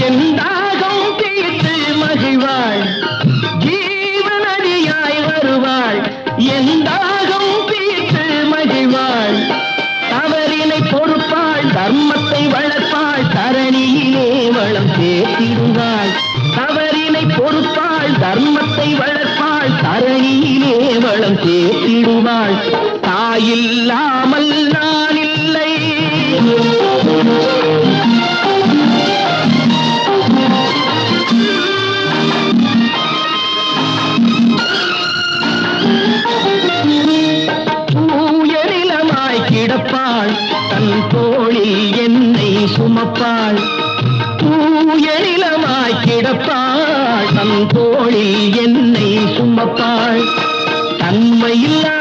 எந்தாகம் தீர்த்து மகிழ்வாள் ஜீவனடியாய் வருவாள் எந்தாகம் தீர்த்து மகிழ்வாள் தவறினை பொறுப்பாள் தர்மத்தை வளர்ப்பாள் தரணியிலே வளம் சேர்த்திடுவாள் தவறினை பொறுப்பாள் தர்மத்தை வளர்ப்பாள் தரணியிலே வளம் சேர்த்திடுவாள் தாயில்லாமல் நான் தன் தோளில் என்னை சுமப்பாள். தூயரிலமாய் கிடப்பாள். தன் தோளில் என்னை சுமப்பாள். தன்மையில்லாமல்